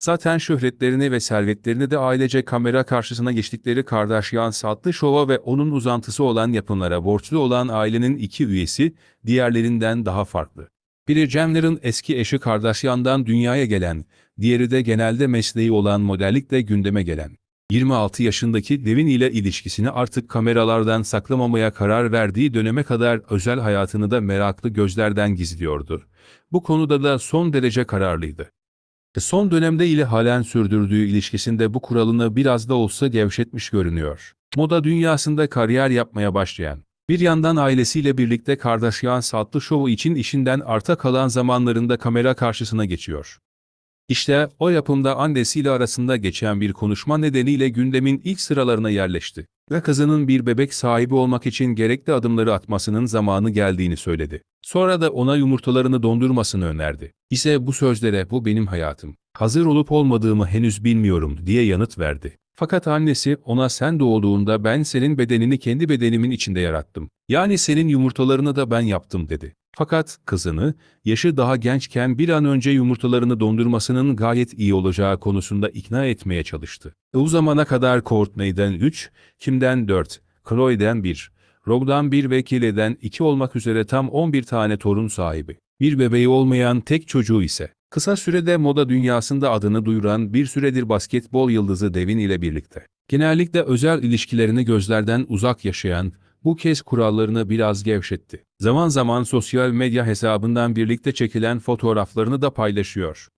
Zaten şöhretlerini ve servetlerini de ailece kamera karşısına geçtikleri Kardashian Saltlı Şov'a ve onun uzantısı olan yapımlara borçlu olan ailenin iki üyesi diğerlerinden daha farklı. Biri Jenner'ın eski eşi Kardashian'dan dünyaya gelen, diğeri de genelde mesleği olan modellikle gündeme gelen. 26 yaşındaki Devin ile ilişkisini artık kameralardan saklamamaya karar verdiği döneme kadar özel hayatını da meraklı gözlerden gizliyordu. Bu konuda da son derece kararlıydı. Son dönemde ile halen sürdürdüğü ilişkisinde bu kuralını biraz da olsa gevşetmiş görünüyor. Moda dünyasında kariyer yapmaya başlayan, bir yandan ailesiyle birlikte Kardashian Saltlı Şovu için işinden arta kalan zamanlarında kamera karşısına geçiyor. İşte o yapımda annesiyle arasında geçen bir konuşma nedeniyle gündemin ilk sıralarına yerleşti ve kızının bir bebek sahibi olmak için gerekli adımları atmasının zamanı geldiğini söyledi. Sonra da ona yumurtalarını dondurmasını önerdi. İse bu sözlere bu benim hayatım. Hazır olup olmadığımı henüz bilmiyorum diye yanıt verdi. Fakat annesi ona sen doğduğunda ben senin bedenini kendi bedenimin içinde yarattım. Yani senin yumurtalarını da ben yaptım dedi. Fakat kızını, yaşı daha gençken bir an önce yumurtalarını dondurmasının gayet iyi olacağı konusunda ikna etmeye çalıştı. O zamana kadar Courtney'den 3, Kim'den 4, Khloe'den 1, Rob'dan 1 ve Kylie'den 2 olmak üzere tam 11 tane torun sahibi. Bir bebeği olmayan tek çocuğu ise. Kısa sürede moda dünyasında adını duyuran bir süredir basketbol yıldızı Devin ile birlikte. Genellikle özel ilişkilerini gözlerden uzak yaşayan, bu kez kurallarını biraz gevşetti. Zaman zaman sosyal medya hesabından birlikte çekilen fotoğraflarını da paylaşıyor.